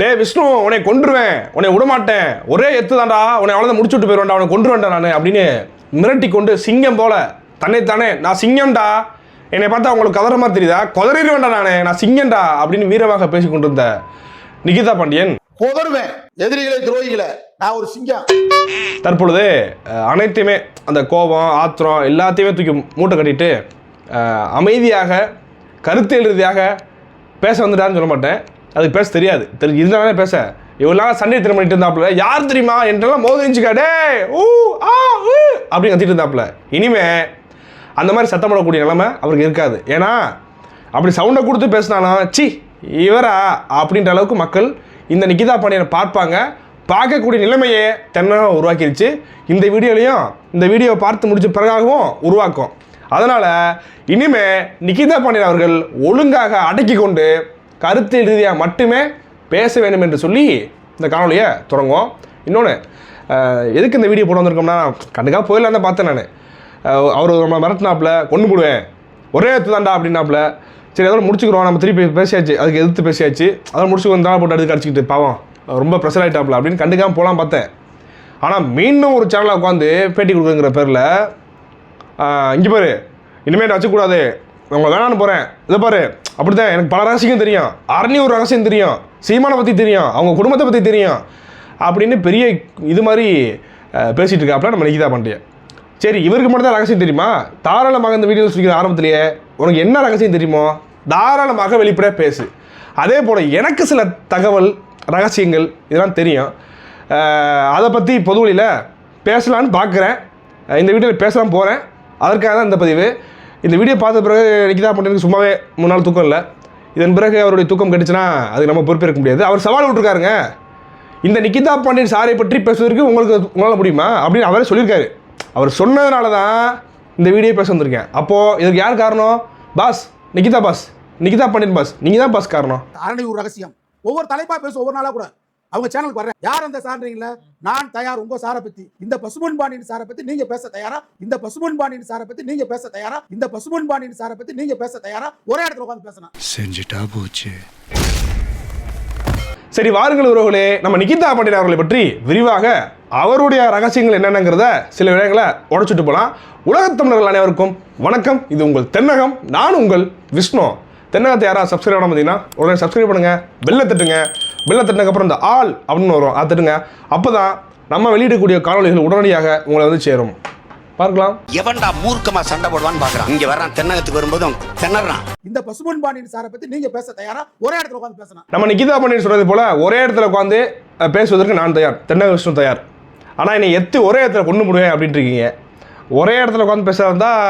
டே விஷ்ணு உன்னை கொன்றுவேன். உன்னை விடமாட்டேன். ஒரே எத்து தான்டா உன்னை அவ்வளோதான் முடிச்சு விட்டு போயிடுவேன்டா உன்னை கொன்றுவேன்டா நான் அப்படின்னு மிரட்டி கொண்டு சிங்கம் போல தன்னைத்தானே நான் சிங்கம்டா. என்னை பார்த்தா உங்களுக்கு கதற மாதிரி தெரியுதா? குதறிடுவேன்டா நானே. நான் சிங்கம்டா அப்படின்னு வீரமாக பேசி கொண்டிருந்த நிகிதா பாண்டியன். கொதறுவேன். எதிரிகளை துரோகிகளை. நான் ஒரு சிங்கம். தற்பொழுது அனைத்தையுமே அந்த கோபம் ஆத்திரம் எல்லாத்தையுமே தூக்கி மூட்டை கட்டிட்டு அமைதியாக கருத்தியல் ரீதியாக பேச வந்துட்டாருன்னு சொல்ல மாட்டேன். அது பேச தெரியாது. தெரி இருந்தாலே பேச. இவ்வளோ நாள் சண்டை திறன் பண்ணிட்டு இருந்தாப்புல. யார் தெரியுமா? என்றெல்லாம் மோதிரிச்சுக்கா டே ஊ ஆ ஊ அப்படின்னு கத்திட்டு இருந்தாப்புல. இனிமே அந்த மாதிரி சத்தம் போடக்கூடிய நிலைமை அவருக்கு இருக்காது. ஏன்னா அப்படி சவுண்டை கொடுத்து பேசினாலும் சி இவரா? அப்படின்ற அளவுக்கு மக்கள் இந்த நிகிதா பாண்டியனை பார்ப்பாங்க. பார்க்கக்கூடிய நிலைமையே தென்னகம் உருவாக்கிருச்சு. இந்த வீடியோலையும் இந்த வீடியோவை பார்த்து முடிச்ச பிறகாகவும் உருவாக்கும். அதனால் இனிமே நிகிதா பாண்டியன் அவர்கள் ஒழுங்காக அடக்கி கொண்டு கருத்து ரீதியாக மட்டுமே பேச வேண்டும் என்று சொல்லி இந்த காணொலியை தொடங்குவோம். இன்னொன்று எதுக்கு இந்த வீடியோ போட வந்திருக்கோம்னா கண்டுக்காக போயிடலாம் தான் பார்த்தேன் நான். அவர் நம்ம மிரட்டினாப்புல கொண்டு போடுவேன். ஒரே எடுத்து தான்டா அப்படின்னாப்புல. சரி அதோட முடிச்சுக்கிறோம். நம்ம திருப்பி பேசியாச்சு. அதுக்கு எதிர்த்து பேசியாச்சு. அதோட முடிச்சு வந்தா போட்டு அதுக்கு அடிச்சுக்கிட்டு பாவம் ரொம்ப ப்ரெஷர் ஆகிட்டாப்புல அப்படின்னு கண்டுக்காம போகலாம் பார்த்தேன். ஆனால் மீண்டும் ஒரு சேனலில் உட்காந்து பேட்டி கொடுக்குங்கிற பேரில் இங்கே பாரு. இனிமேல் வச்சக்கூடாது அவங்க வேணான்னு போகிறேன் இதை பாரு. அப்படிதான் எனக்கு பல ரகசியம் தெரியும். அரணி ஒரு ரகசியம் தெரியும். சீமானை பற்றி தெரியும். அவங்க குடும்பத்தை பற்றி தெரியும். அப்படின்னு பெரிய இது மாதிரி பேசிகிட்டு இருக்கா இருக்காப்புல நம்ம நிகிதா பாண்டியன் சரி இவருக்கு மட்டும் தான் ரகசியம் தெரியுமா? தாராளமாக இந்த வீடியோ சொல்லிக்கிற ஆரம்பத்திலேயே உனக்கு என்ன ரகசியம் தெரியுமோ தாராளமாக வெளிப்படையாக பேசு. அதே போல் எனக்கு சில தகவல் ரகசியங்கள் இதெல்லாம் தெரியும். அதை பற்றி பொதுவெளியில் பேசலான்னு பார்க்குறேன் இந்த வீடியோவில் பேசலாம் போகிறேன் அதற்காக தான் இந்த பதிவு. இந்த வீடியோ பார்த்த பிறகு நிகிதா பண்ணுறதுக்கு சும்மாவே மூணு நாள் தூக்கம் இல்லை. இதன் பிறகு அவருடைய தூக்கம் கெட்டுச்சுன்னா அது நம்ம பொறுப்பேற்க முடியாது. அவர் சவால் விட்டுருக்காருங்க. இந்த நிக்கிதா பாண்டியன் சாரை பற்றி பேசுவதற்கு உங்களுக்கு உங்களால் முடியுமா? அப்படின்னு அவரே சொல்லியிருக்காரு. அவர் சொன்னதுனால தான் இந்த வீடியோ பேச வந்திருக்கேன். அப்போது இதுக்கு யார் காரணம்? Boss Nikita boss. Nikita Pandian boss. நீங்கள் தான் பாஸ் காரணம். ஒரு ரகசியம். ஒவ்வொரு தலைப்பாக பேசும் ஒவ்வொரு நாளாக கூட. அவங்க சேனலுக்கு வர்றேன். யார் அந்த சார்ன்றீங்களா நான் தயார். உங்க சாரை பத்தி. இந்த பசுமன் பாண்டியன் சாரை பத்தி நீங்க பேச தயாரா? இந்த பசுமன் பாண்டியன் சாரை பத்தி நீங்க பேச தயாரா? இந்த பசுமன் பாண்டியன் சாரை பத்தி நீங்க பேச தயாரா? ஒரே இடத்துல உட்காந்து பேசணும் செஞ்சுட்டா போச்சு. சரி வாருங்கள் உறவுகளே. நம்ம நிகிதா பாண்டியன் அவர்களை பற்றி விரிவாக அவருடைய ரகசியங்கள் என்னென்னங்கிறத சில விடயங்களை உடச்சிட்டு போகலாம் உலகத் தமிழர்கள் அனைவருக்கும் வணக்கம். இது உங்கள் தென்னகம். நான் உங்கள் விஷ்ணு. தென்னகத்தை யாராவது சப்ஸ்கிரைப் பண்ண பார்த்தீங்கன்னா உடனே சப்ஸ்கிரைப் பண்ணுங்க. பெல்லை தட்டுங்க. பெல்லை தட்டினதுக்கப்புறம் இந்த ஆல் அப்படின்னு வரும். அதை தட்டுங்க அப்போ தான் நம்ம வெளியிடக்கூடிய காணொலிகள் உடனடியாக உங்களை வந்து சேரும். பார்க்கலாம். எவன்டா மூர்க்கமா சண்டை போடுவான்னு பாக்குறான் இங்க வர்றான். தென்னகத்துக்கு வரும்போதும் திணறான். இந்த பசுமன் பாண்டியன் சாரை பத்தி நீங்க பேச தயாரா? ஒரே இடத்துல உட்காந்து பேசணும் நம்ம நிகிதா பாண்டியன் சொல்றது போல ஒரே இடத்துல உட்காந்து பேசுவதற்கு நான் தயார். தென்னக விஷ்ணு தயார். ஆனால் என்னை எத்து ஒரே இடத்துல கொண்டு முடியும் அப்படின்ட்டு இருக்கீங்க. ஒரே இடத்துல உட்காந்து பேச இருந்தால்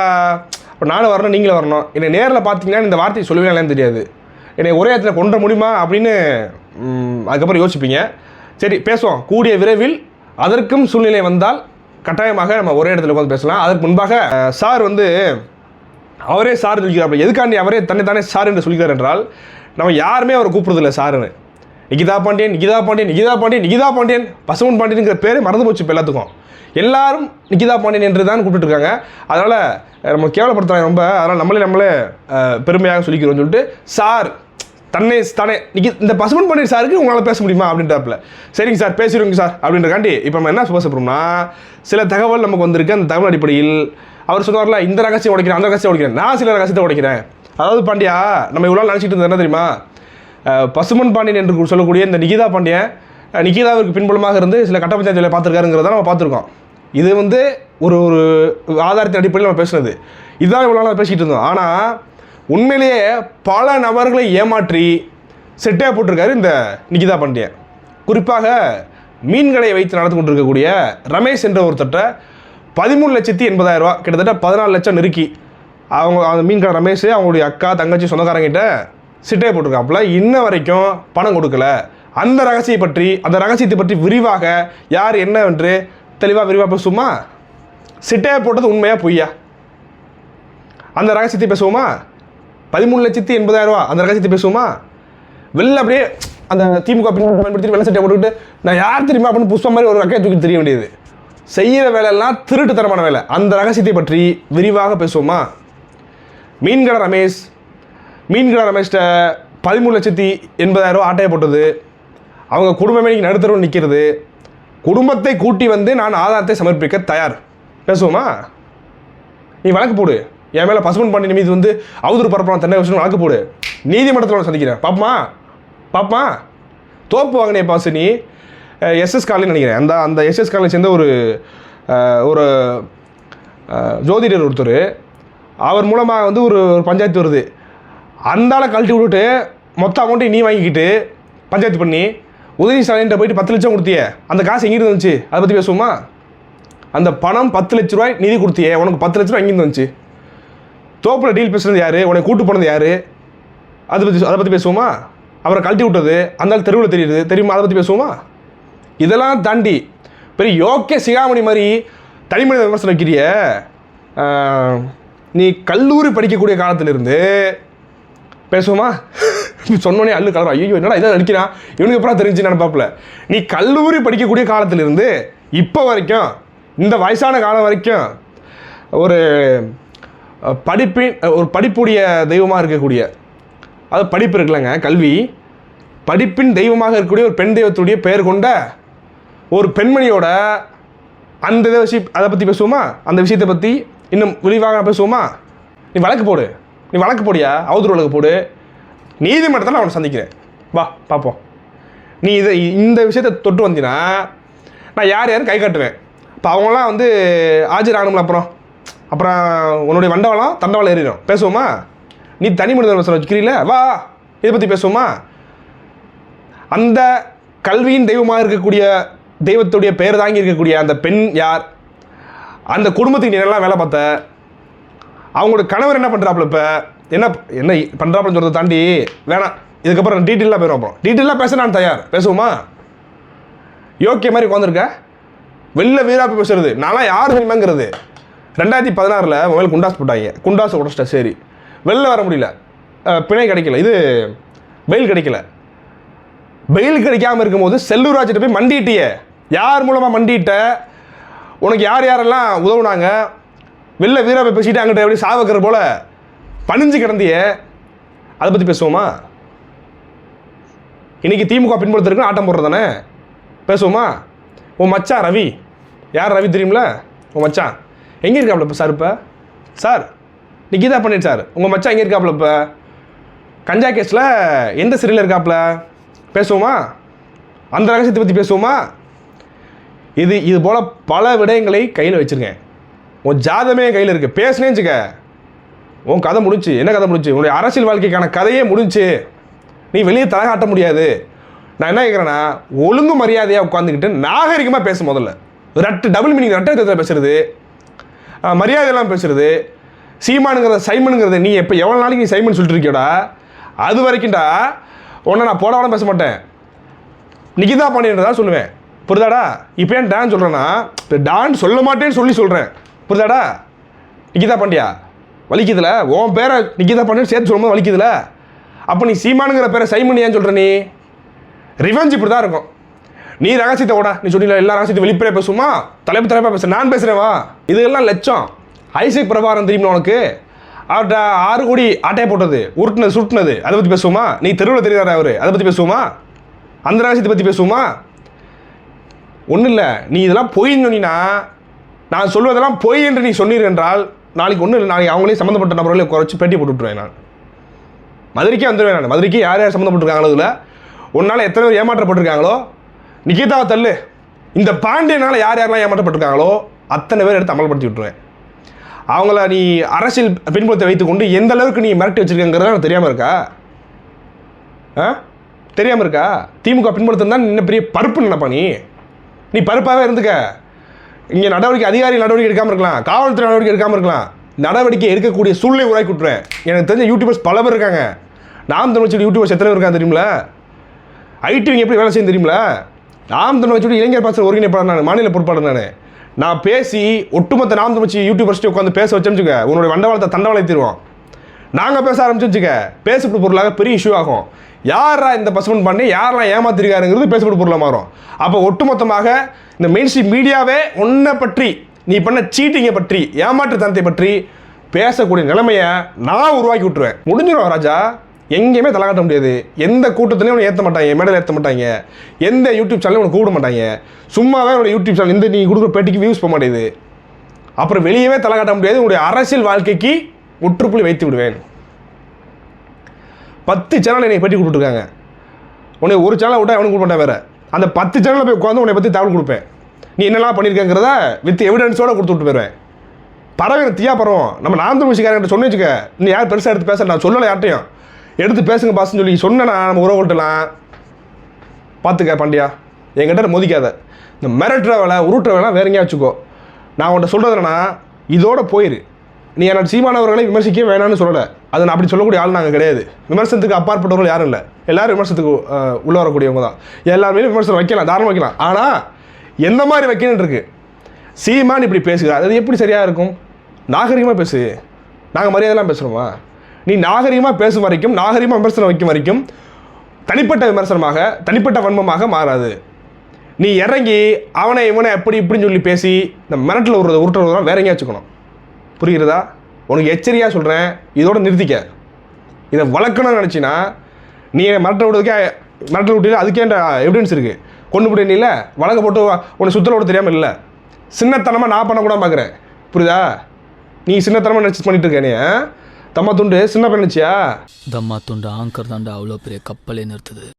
இப்போ நானும் வரணும் நீங்களும் வரணும். என்னை நேரில் பார்த்தீங்கன்னா இந்த வார்த்தையை சொல்லுவீங்களான்னு தெரியாது. என்னை ஒரே இடத்துல கொண்டு முடியுமா அப்படின்னு அதுக்கப்புறம் யோசிப்பீங்க. சரி பேசுவோம். கூடிய விரைவில் அதற்கும் சூழ்நிலை வந்தால் கட்டாயமாக நம்ம ஒரே இடத்துல உட்காந்து பேசலாம். அதற்கு முன்பாக சார் வந்து அவரே சார் சொல்லிக்கிறார் எதுக்காண்டி அவரே தன்னை தானே சார் என்று சொல்கிறார் என்றால் நம்ம யாருமே அவரை கூப்பிடுறதில்ல சாருன்னு நிகிதா பாண்டியன் நிகிதா பாண்டியன் நிகிதா பாண்டியன் நிகிதா பாண்டியன் பசுமன் பாண்டியனுங்கிற பேரே மறந்து போச்சு இப்போ எல்லாத்துக்கும். எல்லாரும் நிகிதா பாண்டியன் என்று தான் கூப்பிட்டுருக்காங்க அதனால் நம்ம கேவலப்படுத்துகிறாங்க ரொம்ப. அதனால் நம்மளே நம்மளே பெருமையாக சொல்லிக்கிறோம்னு சொல்லிட்டு சார் தன்னை தானே நிக்கி இந்த பசுமன் பாண்டியன் சாருக்கு உங்களால் பேச முடியுமா அப்படின்றப்பில். சரிங்க சார் பேசிடுங்க சார் அப்படின்றக்காண்டி இப்போ நம்ம என்ன பேச போகிறோம்னா சில தகவல் நமக்கு வந்திருக்கு. அந்த தகவல் அடிப்படையில் அவர் சொன்னார்ல இந்த ரகசியம் உடைக்கிறேன் அந்த ரகசியம் உடைக்கிறேன். நான் சில ரகசியத்தை உடைக்கிறேன். அதாவது பாண்டியா நம்ம இவ்வளோ நினச்சிட்டு இருந்தது என்ன தெரியுமா? பசுமன் பாண்டியன் என்று சொல்லக்கூடிய இந்த நிகிதா பாண்டியன் நிகிதாவிற்கு பின்புலமாக இருந்து சில கட்ட பஞ்சாயத்தில் பார்த்துருக்காருங்கிறத நம்ம பார்த்துருக்கோம். இது வந்து ஒரு ஒரு ஆதாரத்தின் அடிப்படையில் நம்ம பேசுனது. இதுதான் இவ்வளோ நாள் பேசிக்கிட்டு இருந்தோம். ஆனால் உண்மையிலேயே பல நபர்களை ஏமாற்றி செட்டே போட்டிருக்காரு இந்த நிகிதா பாண்டியன். குறிப்பாக மீன்களை வைத்து நடந்து கொண்டிருக்கக்கூடிய ரமேஷ் என்ற ஒருத்தட்ட பதிமூணு லட்சத்தி எண்பதாயிரரூவா கிட்டத்தட்ட பதினாலு லட்சம் நெருக்கி. அவங்க அந்த மீன்கடை ரமேஷ் அவங்களுடைய அக்கா தங்கச்சி சொந்தக்காரங்கிட்ட சிட்டையை போட்டிருக்காப்புல. இன்ன வரைக்கும் பணம் கொடுக்கல. அந்த ரகசியை பற்றி அந்த ரகசியத்தை பற்றி விரிவாக யார் என்னவென்று தெளிவாக விரிவாக பேசுவோமா? சிட்டையை போட்டது உண்மையாக பொய்யா? அந்த ரகசியத்தை பேசுவோமா? பதிமூணு லட்சத்தி எண்பதாயிரம் ரூபா. அந்த ரகசியத்தை பேசுவோமா? வெளில அப்படியே அந்த திமுக பயன்படுத்தி வெள்ள சட்டை போட்டுக்கிட்டு நான் யார் தெரியுமா அப்படின்னு புஷ்பம் மாதிரி ஒரு ரக்கையை தூக்கி தெரிய வேண்டியது. செய்கிற வேலையெல்லாம் தரமான வேலை. அந்த ரகசியத்தை பற்றி விரிவாக பேசுவோமா? மீன்கடை ரமேஷ் மீன்கடை ரமேஷ்ட பதிமூணு லட்சத்தி எண்பதாயிரம் ரூபா ஆட்டையை போட்டது. அவங்க குடும்பமே இன்னைக்கு நடுத்தரவு நிற்கிறது குடும்பத்தை கூட்டி வந்து நான் ஆதாரத்தை சமர்ப்பிக்க தயார். பேசுவோமா? நீ வழக்கு போடு. என் மேலே பசுமன் பாண்டியன் மீது வந்து அவதூறு பரப்பலாம் தென்னை விஷயம் வழக்கு போடு. நீதிமன்றத்தில் சந்திக்கிறேன். பாப்பமா பாப்பமா தோப்பு வாங்கினே பாசு நீ. எஸ்எஸ் காலேஜ் நினைக்கிறேன். அந்த அந்த எஸ்எஸ் காலேஜ் சேர்ந்த ஒரு ஒரு ஜோதிடர் ஒருத்தர். அவர் மூலமாக வந்து ஒரு ஒரு பஞ்சாயத்து வருது. அந்தால கழட்டி விட்டுட்டு மொத்த அமௌண்ட்டையும் நீ வாங்கிக்கிட்டு பஞ்சாயத்து பண்ணி உதவி ஸ்டாலின்ட்ட போயிட்டு பத்து லட்சம் கொடுத்தியே. அந்த காசு எங்கிருந்து வந்துச்சு? அதை பற்றி பேசுவோமா? அந்த பணம் பத்து லட்ச ரூபாய் நிதி கொடுத்தியே. உனக்கு பத்து லட்ச ரூபாய் எங்கிருந்து வந்துச்சு? தோப்பில் டீல் பேசுறது யாரு? உன்னை கூட்டு போனது யாரு? அதை பற்றி அதை பற்றி பேசுவோமா? அவரை கழட்டி விட்டது அந்த தெருவில் தெரியுது. தெரியுமா? அதை பற்றி பேசுவோமா? இதெல்லாம் தாண்டி பெரிய யோக்கிய சிகாமணி மாதிரி தனிமனித விமர்சனம் வைக்கிறிய. நீ கல்லூரி படிக்கக்கூடிய காலத்திலிருந்து பேசுவோமா? நீ சொன்னோடனே அல்லு கலரா. ஐயோ என்னடா இதை நடிக்கிறான் இவனுக்கு அப்புறம் தெரிஞ்சு நினைப்பாப்புல. நீ கல்லூரி படிக்கக்கூடிய காலத்திலிருந்து இப்போ வரைக்கும் இந்த வயசான காலம் வரைக்கும் ஒரு படிப்பின் ஒரு படிப்புடைய தெய்வமாக இருக்கக்கூடிய அது படிப்பு இருக்குல்லங்க கல்வி. படிப்பின் தெய்வமாக இருக்கக்கூடிய ஒரு பெண் தெய்வத்துடைய பெயர் கொண்ட ஒரு பெண்மணியோட அந்த இதை விஷயம் அதை பற்றி பேசுவோமா? அந்த விஷயத்தை பற்றி இன்னும் விரிவாக பேசுவோமா? நீ வழக்கு போடு. நீ வழக்கு போடியா? அவதூறு வழக்கு போடு. நீதிமன்றத்தில் நான் அவனை சந்திக்கிறேன். வா பார்ப்போம் நீ இதை இந்த விஷயத்தை தொட்டு வந்தீன்னா நான் யார் யாரும் கை காட்டுவேன். இப்போ அவங்களாம் வந்து ஆஜராகணும்ல அப்புறம்? அப்புறம் உன்னுடைய வண்டவளம் தண்டவளம் ஏறிடும். பேசுவோமா? நீ தனி மனிதன் விமர்சனம் வச்சுக்கிறீல வா இதை பற்றி பேசுவோமா? அந்த கல்வியின் தெய்வமாக இருக்கக்கூடிய தெய்வத்துடைய பெயர் தாங்கி இருக்கக்கூடிய அந்த பெண் யார்? அந்த குடும்பத்துக்கு நீ நல்லா வேலை பார்த்த? அவங்களோட கணவர் என்ன பண்ணுறாப்புல இப்போ? என்ன என்ன பண்ணுறாப்புலன்னு சொல்கிறத தாண்டி வேணாம். இதுக்கப்புறம் டீட்டெயிலாக போயிடும் அப்புறம். டீட்டெயிலாக பேச நான் தயார். பேசுவோமா? யோக்கிய மாதிரி உட்காந்துருக்க வெளில வீராப்பு பேசுறது. நான்லாம் யார் தெரியுமாங்கிறது? ரெண்டாயிரத்தி பதினாறில் மொபைல் குண்டாஸ் போட்டாங்க. குண்டாஸ் உடச்சிட்ட சரி வெளில வர முடியல. பிணை கிடைக்கல. இது வெயில் கிடைக்கல. வெயில் கிடைக்காம இருக்கும்போது செல்லூராஜிட்ட போய் மண்டிட்டியே. யார் மூலமாக மண்டிட்ட? உனக்கு யார் யாரெல்லாம் உதவுனாங்க? வெளில வீராப்பை பேசிட்டு அங்கிட்ட எப்படி சாவக்கிற போல? பணிஞ்சு கிடந்திய. அதை பற்றி பேசுவோமா? இன்றைக்கி திமுக பின்படுத்திருக்கு ஆட்டம் போடுறது தானே பேசுவோமா? உன் மச்சான் ரவி. யார் ரவி தெரியுமில? உன் மச்சான். எங்கே இருக்காப்புல இப்போ சார் இப்போ? சார் நிக்கிதா பண்ணிட்டு சார். உங்கள் மச்சான் எங்கே இருக்காப்புல இப்போ? கஞ்சா கேஸில் எந்த சிறையில் இருக்காப்புல? பேசுவோமா? அந்த ரகசியத்தை பற்றி பேசுவோமா? இது இது போல் பல விடயங்களை கையில் வச்சுருக்கேன். உன் ஜாதமே கையில் இருக்குது பேசுனேன்னு வச்சுக்க. உன் கதை முடிஞ்சு. என்ன கதை முடிஞ்சு? உன்னுடைய அரசியல் வாழ்க்கைக்கான கதையே முடிஞ்சு. நீ வெளியே தலை காட்ட முடியாது. நான் என்ன கேட்குறேன்னா ஒழுங்கு மரியாதையாக உட்காந்துக்கிட்டு நாகரிகமாக பேசும் முதல்ல. ரெட்டு டபுள் மீனிங் ரெட்டை பேசுகிறது பேசுறது. மரியாதையெல்லாம் பேசுறது. சீமானுங்கிறத சைமனுங்கிறத நீ எப்போ எவ்வளோ நாளைக்கு சைமன் சொல்லிட்டு இருக்கியோடா அது வரைக்கும்டா உன்னை நான் போடாமல் பேச மாட்டேன். நிகிதா பாண்டியன்றதா சொல்லுவேன். புரிதாடா? இப்போ ஏன் டான் சொல்கிறேன்னா இப்போ டான் சொல்ல மாட்டேன்னு சொல்லி சொல்கிறேன் புரிதாடா? நிகிதா பாண்டியா? வலிக்குதுல? உன் பேரை நிகிதா பாண்டியன் சேர்த்து சொல்லும்போது வலிக்குதுல? அப்போ நீ சீமானுங்கிற பேரை சைமன் ஏன் சொல்கிற நீ? ரிவெஞ்ச் இப்படி தான் இருக்கும். நீ ரகசியத்தை ஓட நீ சொன்னீங்க எல்லா ரகசியத்தையும் வெளிப்படையாக பேசுமா தலைப்பு தலைப்பாக பேச நான் பேசுகிறேன் இதெல்லாம் லட்சம். ஐசக் பிரபாரம் தெரியுமா உனக்கு? அவர்கிட்ட ஆறு கோடி ஆட்டையை போட்டது உருட்டுனது சுருட்டுனது. அதை பற்றி பேசுவோமா? நீ தெருவில் தெரியாத அவர்? அதை பற்றி பேசுவோமா? அந்த ரகசியத்தை பற்றி பேசுவோமா? ஒன்றும் இல்லை. நீ இதெல்லாம் பொய்ன்னு சொன்னீங்கன்னா நான் சொல்வதெல்லாம் பொய் என்று நீ சொன்னீர் என்றால் நாளைக்கு ஒன்றும் இல்லை. நாளைக்கு அவங்களே சம்மந்தப்பட்ட நபர்களை குறைச்சி பேட்டி போட்டு நான். மதுரைக்கே வந்துடுவேன் நான். மதுரைக்கு யார் யார் சம்மந்தப்பட்டிருக்காங்களோ இதில். உன்னால் எத்தனை பேர் ஏமாற்றப்பட்டிருக்காங்களோ நிகிதாவை தள்ளு. இந்த பாண்டியனால் யார் யாரெல்லாம் ஏமாற்றப்பட்டிருக்காங்களோ அத்தனை பேர் எடுத்து அமல்படுத்தி விட்டுருவேன். அவங்கள நீ அரசியல் பின்புலத்தை வைத்துக்கொண்டு எந்த அளவுக்கு நீ மிரட்டி வச்சிருக்கங்கிறது எனக்கு தெரியாமல் இருக்கா? ஆ? தெரியாமல் இருக்கா? திமுக பின்புலத்தில் தான் இன்னும் பெரிய பருப்பு நினைப்பா நீ? நீ பருப்பாகவே இருந்துக்க. இங்கே நடவடிக்கை அதிகாரி நடவடிக்கை எடுக்காமல் இருக்கலாம். காவல்துறை நடவடிக்கை எடுக்காமல் இருக்கலாம். நடவடிக்கை எடுக்கக்கூடிய சூழ்நிலை உருவாக்கி விட்டுறேன் எனக்கு தெரிஞ்ச யூடியூபர்ஸ் பல பேர் இருக்காங்க. நாம் தமிழ்ச்சி யூடியூபர்ஸ் எத்தனை பேர் இருக்காங்க தெரியுமில ஐடிவிங்க எப்படி வேலை செய்யும் தெரியுமில நாம் தமிழ் வச்சுட்டு இளைஞர் பாசல் ஒருங்கிணைப்பாளர் நான் மாநில பொறுப்பாளர் நான். நான் பேசி ஒட்டுமொத்த நாம் தமிழ்ச்சி யூடியூபர்ஸ்ட்டு உட்காந்து பேச வச்சோம்ச்சுக்க உன்னோட வண்டவாளத்தை தண்டவாளை தீர்வோம் நாங்கள் பேச ஆரம்பிச்சுக்க பேசப்பட்ட பொருளாக பெரிய இஷ்யூ ஆகும். யாரா இந்த பசுமன் பண்ணி யாரெல்லாம் ஏமாத்திருக்காருங்கிறது பேசப்பட்ட பொருளாக மாறும். அப்போ ஒட்டுமொத்தமாக இந்த மெயின் ஸ்ட்ரீம் மீடியாவே உன்னை பற்றி நீ பண்ண சீட்டிங்கை பற்றி ஏமாற்றுத்தனத்தை பற்றி பேசக்கூடிய நிலைமையை நான் உருவாக்கி விட்டுருவேன். முடிஞ்சிடும் ராஜா. எங்கேயுமே தலை காட்ட முடியாது. எந்த கூட்டத்துலையும் அவனை ஏற்ற மாட்டாங்க மேடையில் ஏற்ற மாட்டாங்க. எந்த யூடியூப் சேனலும் உனக்கு கூப்பிட மாட்டாங்க. சும்மாவே அவனோட யூடியூப் சேனல் இந்த நீங்கள் கொடுக்குற பேட்டிக்கு வியூஸ் போக மாட்டேது அப்புறம் வெளியவே தலை காட்ட முடியாது. உங்களுடைய அரசியல் வாழ்க்கைக்கு முற்றுப்புள்ளி வைத்து விடுவேன். பத்து சேனல் என்னை பேட்டி கொடுத்துருக்காங்க. உன்னை ஒரு சேனலை விட்டால் அவனுக்கு கொடுக்க மாட்டேன் வேறு. அந்த பத்து சேனலில் போய் உட்காந்து உன்னை பற்றி தகவல் கொடுப்பேன். நீ என்னெல்லாம் பண்ணியிருக்கங்கிறத வித் எவிடன்ஸோடு கொடுத்து விட்டு போயிடுவேன் பறவை தீயா பறவும். நம்ம நாம் தமிழ்ச்சிக்காரங்கிட்ட சொன்னு வச்சுக்க. நீ யார் பெருசாக எடுத்து பேச நான் சொல்லலை யார்ட்டையும் எடுத்து பேசுங்க பாஸ்ன்னு சொல்லி சொன்னேன் நம்ம உறவுகள்ட்டலாம். பார்த்துக்க பாண்டியா. என்கிட்ட மோதிக்காத. இந்த மிரட்டுற வேலை உருட்டுற வேலை வேற எங்கேயா வச்சுக்கோ. நான் உன்கிட்ட சொல்கிறதுனா இதோட போயிரு. நீ என்னோட சீமானவர்களை விமர்சிக்க வேணாம்னு சொல்லலை. அதை நான் அப்படி சொல்லக்கூடிய ஆள் நாங்கள் கிடையாது. விமர்சனத்துக்கு அப்பாற்பட்டவர்கள் யாரும் இல்லை. எல்லோரும் விமர்சனத்துக்கு உள்ளே வரக்கூடியவங்க தான். எல்லாருமே விமர்சனம் வைக்கலாம் தாராளம் வைக்கலாம். ஆனால் எந்த மாதிரி வைக்கணும்னு இருக்கு? சீமான் இப்படி பேசுகிறார். அது எப்படி சரியாக இருக்கும்? நாகரிகமாக பேசு. நாங்கள் மரியாதைலாம் பேசுகிறோமா நீ நாகரிகமாக பேசும் வரைக்கும் நாகரிகமாக விமர்சனம் வைக்கும் வரைக்கும் தனிப்பட்ட விமர்சனமாக தனிப்பட்ட வன்மமாக மாறாது. நீ இறங்கி அவனை இவனை எப்படி இப்படின்னு சொல்லி பேசி இந்த மிரட்டில் விடுறது உருட்டுறதுலாம் வேற எங்கேயா வச்சுக்கணும். புரிகிறதா? உனக்கு எச்சரிக்கையாக சொல்கிறேன் இதோட நிறுத்திக்க. இதை வளர்க்கணும்னு நினச்சின்னா நீ என்னை மிரட்ட விடுறதுக்கே மிரட்டல் விட்டு அதுக்கே எவிடன்ஸ் இருக்குது கொண்டு போட்டு இல்லை வழக்க போட்டு உன்னை சுத்தல விட தெரியாமல் இல்லை சின்னத்தனமாக நான் பண்ணக்கூடாது பார்க்குறேன் புரியுதா? நீ சின்னத்தனமாக நினச்சி பண்ணிட்டு இருக்கேனே தம்மா துண்டு சின்ன பையன் தம்மா துண்டு ஆங்கர் தாண்டா அவ்வளோ பெரிய கப்பலே நிறுத்துது.